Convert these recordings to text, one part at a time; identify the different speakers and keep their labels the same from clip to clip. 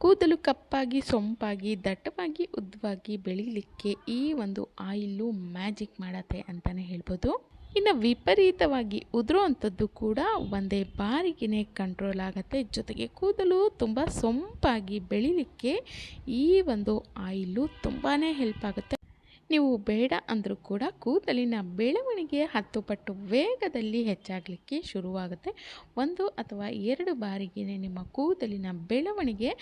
Speaker 1: ಕೂದಲು ಕಪ್ಪಾಗಿ, ಸೊಂಪಾಗಿ, ದಟ್ಟವಾಗಿ, ಉದ್ದವಾಗಿ ಬೆಳೀಲಿಕ್ಕೆ ಈ ಒಂದು ಆಯಿಲು ಮ್ಯಾಜಿಕ್ ಮಾಡತ್ತೆ ಅಂತಲೇ ಹೇಳ್ಬೋದು. ಇನ್ನು ವಿಪರೀತವಾಗಿ ಉದುರುವಂಥದ್ದು ಕೂಡ ಒಂದೇ ಬಾರಿಗೆನೇ ಕಂಟ್ರೋಲ್ ಆಗುತ್ತೆ. ಜೊತೆಗೆ ಕೂದಲು ತುಂಬ ಸೊಂಪಾಗಿ ಬೆಳೀಲಿಕ್ಕೆ ಈ ಒಂದು ಆಯಿಲು ತುಂಬಾ ಹೆಲ್ಪ್ ಆಗುತ್ತೆ. ನೀವು ಬೇಡ ಅಂದರೂ ಕೂಡ ಕೂದಲಿನ ಬೆಳವಣಿಗೆ ಹತ್ತು ಪಟ್ಟು ವೇಗದಲ್ಲಿ ಹೆಚ್ಚಾಗಲಿಕ್ಕೆ ಶುರುವಾಗುತ್ತೆ. ಒಂದು ಅಥವಾ ಎರಡು ಬಾರಿಗೆ ನಿಮ್ಮ ಕೂದಲಿನ ಬೆಳವಣಿಗೆ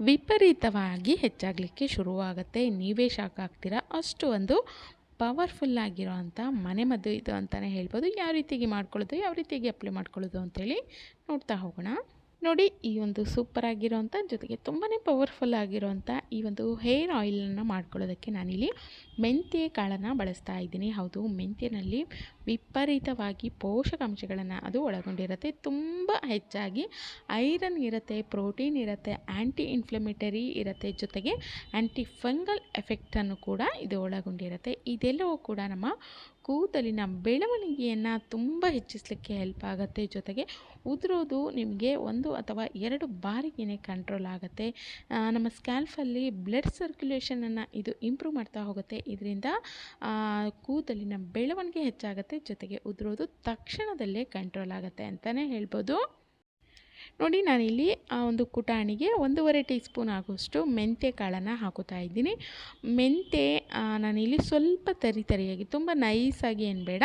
Speaker 1: ವಿಪರೀತವಾಗಿ ಹೆಚ್ಚಾಗಲಿಕ್ಕೆ ಶುರುವಾಗುತ್ತೆ. ನೀವೇ ಶಾಕ್ ಆಗ್ತೀರಾ ಅಷ್ಟು ಒಂದು ಪವರ್ಫುಲ್ ಮನೆ ಮದ್ದು ಇದು ಅಂತಲೇ ಹೇಳ್ಬೋದು. ಯಾವ ರೀತಿಯಾಗಿ ಮಾಡ್ಕೊಳ್ಳೋದು, ಯಾವ ರೀತಿಯಾಗಿ ಅಪ್ಲೈ ಮಾಡ್ಕೊಳ್ಳೋದು ಅಂತೇಳಿ ನೋಡ್ತಾ ಹೋಗೋಣ. ನೋಡಿ ಈ ಒಂದು ಸೂಪರ್ ಆಗಿರೋವಂಥ ಜೊತೆಗೆ ತುಂಬಾ ಪವರ್ಫುಲ್ ಆಗಿರೋವಂಥ ಈ ಒಂದು ಹೇರ್ ಆಯಿಲನ್ನು ಮಾಡ್ಕೊಳ್ಳೋದಕ್ಕೆ ನಾನಿಲ್ಲಿ ಮೆಂತ್ಯ ಕಾಳನ್ನು ಬಳಸ್ತಾ ಇದ್ದೀನಿ. ಹೌದು, ಮೆಂತ್ಯನಲ್ಲಿ ವಿಪರೀತವಾಗಿ ಪೋಷಕಾಂಶಗಳನ್ನು ಅದು ಒಳಗೊಂಡಿರುತ್ತೆ. ತುಂಬ ಹೆಚ್ಚಾಗಿ ಐರನ್ ಇರುತ್ತೆ, ಪ್ರೋಟೀನ್ ಇರುತ್ತೆ ಆ್ಯಂಟಿ ಇನ್ಫ್ಲಮೇಟರಿ ಇರುತ್ತೆ, ಜೊತೆಗೆ ಆ್ಯಂಟಿ ಫಂಗಲ್ ಎಫೆಕ್ಟನ್ನು ಕೂಡ ಇದು ಒಳಗೊಂಡಿರುತ್ತೆ. ಇದೆಲ್ಲವೂ ಕೂಡ ನಮ್ಮ ಕೂದಲಿನ ಬೆಳವಣಿಗೆಯನ್ನು ತುಂಬ ಹೆಚ್ಚಿಸಲಿಕ್ಕೆ ಹೆಲ್ಪ್ ಆಗುತ್ತೆ. ಜೊತೆಗೆ ಉದುರೋದು ನಿಮಗೆ ಒಂದು ಅಥವಾ ಎರಡು ಬಾರಿಗೇ ಕಂಟ್ರೋಲ್ ಆಗುತ್ತೆ. ನಮ್ಮ ಸ್ಕ್ಯಾಲ್ಫಲ್ಲಿ ಬ್ಲಡ್ ಸರ್ಕ್ಯುಲೇಷನನ್ನು ಇದು ಇಂಪ್ರೂವ್ ಮಾಡ್ತಾ ಹೋಗುತ್ತೆ. ಇದರಿಂದ ಕೂದಲಿನ ಬೆಳವಣಿಗೆ ಹೆಚ್ಚಾಗುತ್ತೆ. ಜೊತೆಗೆ ಉದುರೋದು ತಕ್ಷಣದಲ್ಲೇ ಕಂಟ್ರೋಲ್ ಆಗುತ್ತೆ ಅಂತಲೇ ಹೇಳ್ಬೋದು. ನೋಡಿ ನಾನಿಲ್ಲಿ ಆ ಒಂದು ಕುಟಾಣಿಗೆ ಒಂದೂವರೆ ಟೀ ಸ್ಪೂನ್ ಆಗುವಷ್ಟು ಮೆಂತ್ಯ ಕಾಳನ್ನು ಹಾಕೋತಾ ಇದ್ದೀನಿ. ಮೆಂತ್ಯ ನಾನಿಲ್ಲಿ ಸ್ವಲ್ಪ ತರಿ ತರಿಯಾಗಿ, ತುಂಬ ನೈಸಾಗಿ ಏನು ಬೇಡ,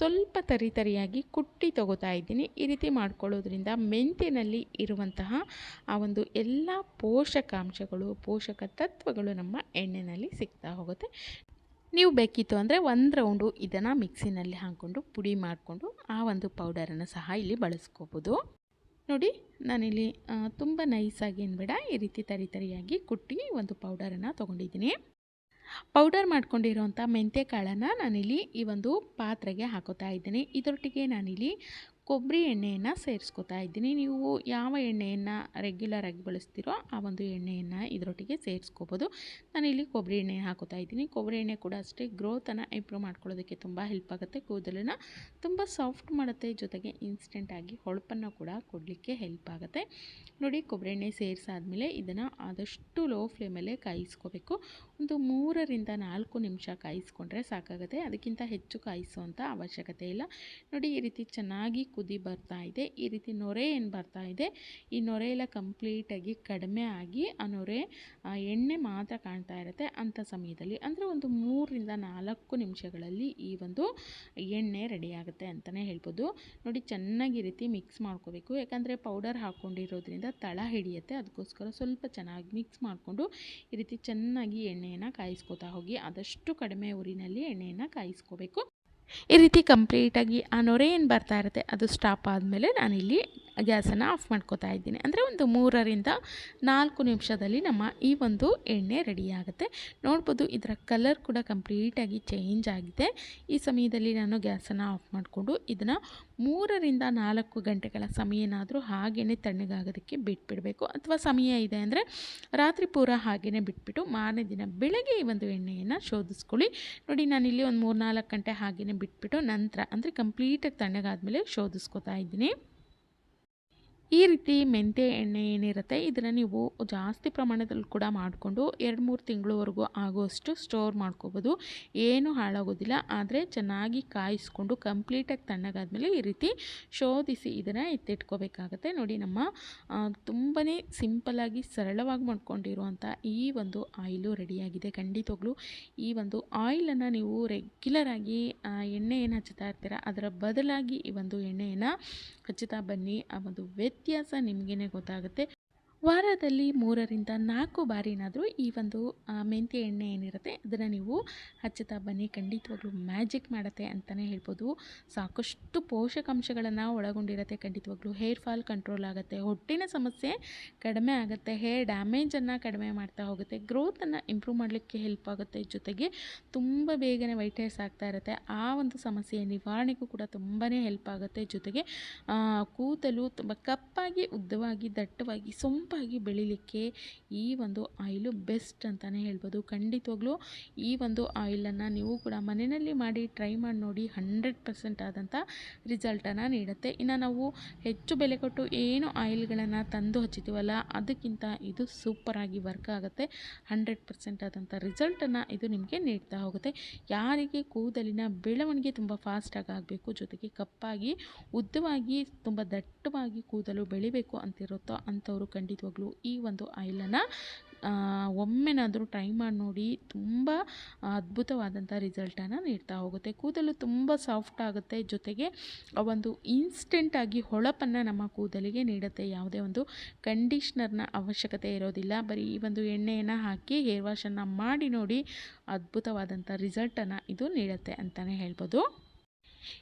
Speaker 1: ಸ್ವಲ್ಪ ತರಿ ತರಿಯಾಗಿ ಕುಟ್ಟಿ ತೊಗೋತಾ ಇದ್ದೀನಿ. ಈ ರೀತಿ ಮಾಡ್ಕೊಳ್ಳೋದ್ರಿಂದ ಮೆಂತ್ಯನಲ್ಲಿ ಇರುವಂತಹ ಆ ಒಂದು ಎಲ್ಲ ಪೋಷಕಾಂಶಗಳು, ಪೋಷಕ ತತ್ವಗಳು ನಮ್ಮ ಎಣ್ಣೆಯಲ್ಲಿ ಸಿಗ್ತಾ ಹೋಗುತ್ತೆ. ನೀವು ಬೇಕಿತ್ತು ಅಂದರೆ ಒಂದು ರೌಂಡು ಇದನ್ನು ಮಿಕ್ಸಿನಲ್ಲಿ ಹಾಕ್ಕೊಂಡು ಪುಡಿ ಮಾಡಿಕೊಂಡು ಆ ಒಂದು ಪೌಡರನ್ನು ಸಹ ಇಲ್ಲಿ ಬಳಸ್ಕೋಬೋದು. ನೋಡಿ, ನಾನಿಲ್ಲಿ ತುಂಬ ನೈಸಾಗಿ ಏನು ಬೇಡ, ಈ ರೀತಿ ತರಿ ತರಿಯಾಗಿ ಕುಟ್ಟಿ ಒಂದು ಪೌಡರನ್ನು ತೊಗೊಂಡಿದ್ದೀನಿ. ಪೌಡರ್ ಮಾಡ್ಕೊಂಡಿರೋಂಥ ಮೆಂತ್ಯ ಕಾಳನ್ನು ನಾನಿಲ್ಲಿ ಈ ಒಂದು ಪಾತ್ರೆಗೆ ಹಾಕೋತಾ ಇದ್ದೀನಿ. ಇದರೊಟ್ಟಿಗೆ ನಾನಿಲ್ಲಿ ಕೊಬ್ಬರಿ ಎಣ್ಣೆಯನ್ನು ಸೇರಿಸ್ಕೊತಾ ಇದ್ದೀನಿ. ನೀವು ಯಾವ ಎಣ್ಣೆಯನ್ನು ರೆಗ್ಯುಲರಾಗಿ ಬಳಸ್ತೀರೋ ಆ ಒಂದು ಎಣ್ಣೆಯನ್ನು ಇದರೊಟ್ಟಿಗೆ ಸೇರಿಸ್ಕೋಬೋದು. ನಾನಿಲ್ಲಿ ಕೊಬ್ಬರಿ ಎಣ್ಣೆ ಹಾಕೋತಾ ಇದ್ದೀನಿ. ಕೊಬ್ಬರಿ ಎಣ್ಣೆ ಕೂಡ ಅಷ್ಟೇ ಗ್ರೋತನ್ನು ಇಂಪ್ರೂವ್ ಮಾಡ್ಕೊಳ್ಳೋದಕ್ಕೆ ತುಂಬ ಹೆಲ್ಪ್ ಆಗುತ್ತೆ. ಕೂದಲನ್ನು ತುಂಬ ಸಾಫ್ಟ್ ಮಾಡುತ್ತೆ. ಜೊತೆಗೆ ಇನ್ಸ್ಟೆಂಟಾಗಿ ಹೊಳಪನ್ನು ಕೂಡ ಕೊಡಲಿಕ್ಕೆ ಹೆಲ್ಪ್ ಆಗುತ್ತೆ. ನೋಡಿ, ಕೊಬ್ಬರಿ ಎಣ್ಣೆ ಸೇರಿಸಾದ್ಮೇಲೆ ಇದನ್ನು ಆದಷ್ಟು ಲೋ ಫ್ಲೇಮಲ್ಲೇ ಕಾಯಿಸ್ಕೋಬೇಕು. ಒಂದು ಮೂರರಿಂದ ನಾಲ್ಕು ನಿಮಿಷ ಕಾಯಿಸ್ಕೊಂಡ್ರೆ ಸಾಕಾಗುತ್ತೆ. ಅದಕ್ಕಿಂತ ಹೆಚ್ಚು ಕಾಯಿಸುವಂಥ ಅವಶ್ಯಕತೆ ಇಲ್ಲ. ನೋಡಿ, ಈ ರೀತಿ ಚೆನ್ನಾಗಿ ಕುದಿ ಬರ್ತಾ ಇದೆ. ಈ ರೀತಿ ನೊರೆ ಏನು ಬರ್ತಾ ಇದೆ? ಈ ನೊರೆ ಎಲ್ಲ ಕಂಪ್ಲೀಟಾಗಿ ಕಡಿಮೆ ಆಗಿ ಆ ನೊರೆ ಎಣ್ಣೆ ಮಾತ್ರ ಕಾಣ್ತಾ ಇರುತ್ತೆ ಅಂಥ ಸಮಯದಲ್ಲಿ. ಅಂದರೆ ಒಂದು ಮೂರರಿಂದ ನಾಲ್ಕು ನಿಮಿಷಗಳಲ್ಲಿ ಈ ಒಂದು ಎಣ್ಣೆ ರೆಡಿ ಆಗುತ್ತೆ ಅಂತಲೇ ಹೇಳ್ಬೋದು. ನೋಡಿ ಚೆನ್ನಾಗಿ ರೀತಿ ಮಿಕ್ಸ್ ಮಾಡ್ಕೋಬೇಕು. ಯಾಕಂದರೆ ಪೌಡರ್ ಹಾಕ್ಕೊಂಡಿರೋದ್ರಿಂದ ತಳ ಹಿಡಿಯುತ್ತೆ. ಅದಕ್ಕೋಸ್ಕರ ಸ್ವಲ್ಪ ಚೆನ್ನಾಗಿ ಮಿಕ್ಸ್ ಮಾಡಿಕೊಂಡು ಈ ರೀತಿ ಚೆನ್ನಾಗಿ ಎಣ್ಣೆಯನ್ನು ಕಾಯಿಸ್ಕೋತಾ ಹೋಗಿ, ಆದಷ್ಟು ಕಡಿಮೆ ಊರಿನಲ್ಲಿ ಎಣ್ಣೆಯನ್ನು ಕಾಯಿಸ್ಕೋಬೇಕು. ಈ ರೀತಿ ಕಂಪ್ಲೀಟಾಗಿ ಆ ನೊರೆ ಏನು ಬರ್ತಾ ಇರುತ್ತೆ ಅದು ಸ್ಟಾಪ್ ಆದಮೇಲೆ ನಾನಿಲ್ಲಿ ಗ್ಯಾಸನ್ನು ಆಫ್ ಮಾಡ್ಕೋತಾ ಇದ್ದೀನಿ. ಅಂದರೆ ಒಂದು ಮೂರರಿಂದ ನಾಲ್ಕು ನಿಮಿಷದಲ್ಲಿ ನಮ್ಮ ಈ ಒಂದು ಎಣ್ಣೆ ರೆಡಿಯಾಗುತ್ತೆ. ನೋಡ್ಬೋದು ಇದರ ಕಲರ್ ಕೂಡ ಕಂಪ್ಲೀಟಾಗಿ ಚೇಂಜ್ ಆಗಿದೆ. ಈ ಸಮಯದಲ್ಲಿ ನಾನು ಗ್ಯಾಸನ್ನು ಆಫ್ ಮಾಡಿಕೊಂಡು ಇದನ್ನು ಮೂರರಿಂದ ನಾಲ್ಕು ಗಂಟೆಗಳ ಸಮಯನಾದರೂ ಹಾಗೇ ತಣ್ಣಗಾಗೋದಕ್ಕೆ ಬಿಟ್ಬಿಡಬೇಕು. ಅಥವಾ ಸಮಯ ಇದೆ ಅಂದರೆ ರಾತ್ರಿ ಪೂರ ಹಾಗೇ ಬಿಟ್ಬಿಟ್ಟು ಮಾರನೇ ದಿನ ಬೆಳಗ್ಗೆ ಈ ಒಂದು ಎಣ್ಣೆಯನ್ನು ಶೋಧಿಸ್ಕೊಳ್ಳಿ. ನೋಡಿ ನಾನಿಲ್ಲಿ ಒಂದು ಮೂರು ನಾಲ್ಕು ಗಂಟೆ ಹಾಗೆಯೇ ಬಿಟ್ಬಿಟ್ಟು ನಂತರ, ಅಂದರೆ ಕಂಪ್ಲೀಟಾಗಿ ತಣ್ಣಗಾದ್ಮೇಲೆ ಶೋಧಿಸ್ಕೊತಾ ಇದ್ದೀನಿ. ಈ ರೀತಿ ಮೆಂತ್ಯ ಎಣ್ಣೆ ಏನಿರುತ್ತೆ, ಇದನ್ನು ನೀವು ಜಾಸ್ತಿ ಪ್ರಮಾಣದಲ್ಲಿ ಕೂಡ ಮಾಡಿಕೊಂಡು ಎರಡು ಮೂರು ತಿಂಗಳವರೆಗೂ ಆಗೋಷ್ಟು ಸ್ಟೋರ್ ಮಾಡ್ಕೋಬೋದು. ಏನೂ ಹಾಳಾಗೋದಿಲ್ಲ, ಆದರೆ ಚೆನ್ನಾಗಿ ಕಾಯಿಸ್ಕೊಂಡು ಕಂಪ್ಲೀಟಾಗಿ ತಣ್ಣಗಾದ್ಮೇಲೆ ಈ ರೀತಿ ಶೋಧಿಸಿ ಇದನ್ನು ಎತ್ತಿಟ್ಕೋಬೇಕಾಗತ್ತೆ. ನೋಡಿ ನಮ್ಮ ತುಂಬಾ ಸಿಂಪಲಾಗಿ ಸರಳವಾಗಿ ಮಾಡ್ಕೊಂಡಿರುವಂಥ ಈ ಒಂದು ಆಯಿಲು ರೆಡಿಯಾಗಿದೆ ಖಂಡಿತವಾಗ್ಲೂ. ಈ ಒಂದು ಆಯಿಲನ್ನು ನೀವು ರೆಗ್ಯುಲರಾಗಿ ಎಣ್ಣೆ ಏನು ಹಚ್ಚುತ್ತಾ ಇರ್ತೀರ, ಅದರ ಬದಲಾಗಿ ಈ ಒಂದು ಎಣ್ಣೆಯನ್ನು ಹಚ್ಚುತ್ತಾ ಬನ್ನಿ. ಆ ಒಂದು ವ್ಯತ್ಯಾಸ ನಿಮಗೇ ಗೊತ್ತಾಗುತ್ತೆ. ವಾರದಲ್ಲಿ ಮೂರರಿಂದ ನಾಲ್ಕು ಬಾರಿನಾದರೂ ಈ ಒಂದು ಮೆಂತ್ಯ ಎಣ್ಣೆ ಏನಿರುತ್ತೆ, ಅದನ್ನು ನೀವು ಹಚ್ಚುತ್ತಾ ಬನ್ನಿ. ಖಂಡಿತವಾಗ್ಲೂ ಮ್ಯಾಜಿಕ್ ಮಾಡುತ್ತೆ ಅಂತಲೇ ಹೇಳ್ಬೋದು. ಸಾಕಷ್ಟು ಪೋಷಕಾಂಶಗಳನ್ನು ಒಳಗೊಂಡಿರುತ್ತೆ. ಖಂಡಿತವಾಗ್ಲೂ ಹೇರ್ ಫಾಲ್ ಕಂಟ್ರೋಲ್ ಆಗುತ್ತೆ. ಹೊಟ್ಟಿನ ಸಮಸ್ಯೆ ಕಡಿಮೆ ಆಗುತ್ತೆ. ಹೇರ್ ಡ್ಯಾಮೇಜನ್ನು ಕಡಿಮೆ ಮಾಡ್ತಾ ಹೋಗುತ್ತೆ. ಗ್ರೋತನ್ನು ಇಂಪ್ರೂವ್ ಮಾಡಲಿಕ್ಕೆ ಹೆಲ್ಪ್ ಆಗುತ್ತೆ. ಜೊತೆಗೆ ತುಂಬ ಬೇಗನೆ ವೈಟ್ ಹೇರ್ಸ್ ಆಗ್ತಾ ಇರುತ್ತೆ. ಆ ಒಂದು ಸಮಸ್ಯೆ ನಿವಾರಣೆಗೂ ಕೂಡ ತುಂಬಾ ಹೆಲ್ಪ್ ಆಗುತ್ತೆ. ಜೊತೆಗೆ ಕೂದಲು ತುಂಬ ಕಪ್ಪಾಗಿ ಉದ್ದವಾಗಿ ದಟ್ಟವಾಗಿ ಸೊಂಪು ಸೊಂಪಾಗಿ ಬೆಳಿಲಿಕ್ಕೆ ಈ ಒಂದು ಆಯಿಲು ಬೆಸ್ಟ್ ಅಂತಲೇ ಹೇಳ್ಬೋದು. ಖಂಡಿತವಾಗ್ಲೂ ಈ ಒಂದು ಆಯಿಲನ್ನು ನೀವು ಕೂಡ ಮನೆಯಲ್ಲಿ ಮಾಡಿ ಟ್ರೈ ಮಾಡಿ ನೋಡಿ ಹಂಡ್ರೆಡ್ ಪರ್ಸೆಂಟ್ ಆದಂಥ ರಿಸಲ್ಟನ್ನು ನೀಡುತ್ತೆ. ಇನ್ನು ನಾವು ಹೆಚ್ಚು ಬೆಲೆ ಕೊಟ್ಟು ಏನು ಆಯಿಲ್ಗಳನ್ನು ತಂದು ಹಚ್ಚಿದ್ದೀವಲ್ಲ, ಅದಕ್ಕಿಂತ ಇದು ಸೂಪರಾಗಿ ವರ್ಕ್ ಆಗುತ್ತೆ. ಹಂಡ್ರೆಡ್ ಪರ್ಸೆಂಟ್ ಆದಂಥ ರಿಸಲ್ಟನ್ನು ಇದು ನಿಮಗೆ ನೀಡ್ತಾ ಹೋಗುತ್ತೆ. ಯಾರಿಗೆ ಕೂದಲಿನ ಬೆಳವಣಿಗೆ ತುಂಬ ಫಾಸ್ಟಾಗಿ ಆಗಬೇಕು, ಜೊತೆಗೆ ಕಪ್ಪಾಗಿ, ಉದ್ದವಾಗಿ, ತುಂಬ ದಟ್ಟವಾಗಿ ಕೂದಲು ಬೆಳಿಬೇಕು ಅಂತಿರುತ್ತೋ ಅಂಥವರು ಖಂಡಿತವಾಗ್ಲೂ ಈ ಒಂದು ಆಯಿಲನ್ನು ಒಮ್ಮೆನಾದರೂ ಟ್ರೈ ಮಾಡಿ ನೋಡಿ ತುಂಬ ಅದ್ಭುತವಾದಂಥ ರಿಸಲ್ಟನ್ನು ನೀಡ್ತಾ ಹೋಗುತ್ತೆ. ಕೂದಲು ತುಂಬ ಸಾಫ್ಟ್ ಆಗುತ್ತೆ. ಜೊತೆಗೆ ಒಂದು ಇನ್ಸ್ಟೆಂಟಾಗಿ ಹೊಳಪನ್ನು ನಮ್ಮ ಕೂದಲಿಗೆ ನೀಡುತ್ತೆ. ಯಾವುದೇ ಒಂದು ಕಂಡೀಷ್ನರ್ನ ಅವಶ್ಯಕತೆ ಇರೋದಿಲ್ಲ. ಬರೀ ಈ ಒಂದು ಎಣ್ಣೆಯನ್ನು ಹಾಕಿ ಹೇರ್ ವಾಶನ್ನು ಮಾಡಿ ನೋಡಿ ಅದ್ಭುತವಾದಂಥ ರಿಸಲ್ಟನ್ನು ಇದು ನೀಡುತ್ತೆ ಅಂತಲೇ ಹೇಳ್ಬೋದು.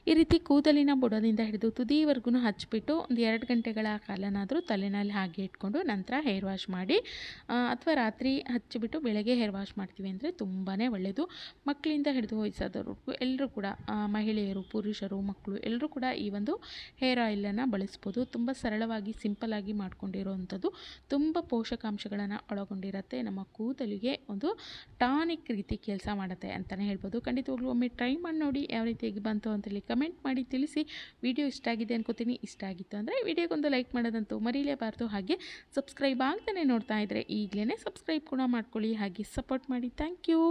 Speaker 1: ಈ ರೀತಿ ಕೂದಲಿನ ಬುಡದಿಂದ ಹಿಡಿದು ತುದಿವರೆಗೂ ಹಚ್ಚಿಬಿಟ್ಟು ಒಂದು ಎರಡು ಗಂಟೆಗಳ ಕಾಲನಾದರೂ ತಲೆನಲ್ಲಿ ಹಾಗೆ ಇಟ್ಕೊಂಡು ನಂತರ ಹೇರ್ ವಾಶ್ ಮಾಡಿ ಅಥವಾ ರಾತ್ರಿ ಹಚ್ಚಿಬಿಟ್ಟು ಬೆಳಗ್ಗೆ ಹೇರ್ ವಾಶ್ ಮಾಡ್ತೀವಿ ಅಂದರೆ ತುಂಬಾ ಒಳ್ಳೆಯದು ಮಕ್ಕಳಿಂದ ಹಿಡಿದು ವಯಸ್ಸಾದವ್ರಿಗೂ ಎಲ್ಲರೂ ಕೂಡ ಮಹಿಳೆಯರು, ಪುರುಷರು, ಮಕ್ಕಳು ಎಲ್ಲರೂ ಕೂಡ ಈ ಒಂದು ಹೇರ್ ಆಯಿಲನ್ನು ಬಳಸ್ಬೋದು. ತುಂಬ ಸರಳವಾಗಿ ಸಿಂಪಲ್ಲಾಗಿ ಮಾಡ್ಕೊಂಡಿರೋವಂಥದ್ದು. ತುಂಬ ಪೋಷಕಾಂಶಗಳನ್ನು ಒಳಗೊಂಡಿರುತ್ತೆ. ನಮ್ಮ ಕೂದಲಿಗೆ ಒಂದು ಟಾನಿಕ್ ರೀತಿ ಕೆಲಸ ಮಾಡುತ್ತೆ ಅಂತಲೇ ಹೇಳ್ಬೋದು. ಖಂಡಿತವಾಗ್ಲೂ ಒಮ್ಮೆ ಟ್ರೈ ಮಾಡಿ ನೋಡಿ ಯಾವ ರೀತಿಯಾಗಿ ಬಂತು ಅಂತೇಳಿ ಕಮೆಂಟ್ ಮಾಡಿ, ತಿಳಿಸಿ. ವಿಡಿಯೋ ಇಷ್ಟ ಆಗಿದೆ ಅನ್ಕೋತೀನಿ. ಇಷ್ಟ ಆಗಿತ್ತು ಅಂದರೆ ವಿಡಿಯೋಗೊಂದು ಲೈಕ್ ಮಾಡೋದಂತೂ ಮರೀಲೇಬಾರ್ದು. ಹಾಗೆ ಸಬ್ಸ್ಕ್ರೈಬ್ ಆಗ್ತಾನೆ ನೋಡ್ತಾ ಇದ್ದರೆ ಈಗಲೇ ಸಬ್ಸ್ಕ್ರೈಬ್ ಕೂಡ ಮಾಡ್ಕೊಳ್ಳಿ. ಹಾಗೆ ಸಪೋರ್ಟ್ ಮಾಡಿ. Thank you.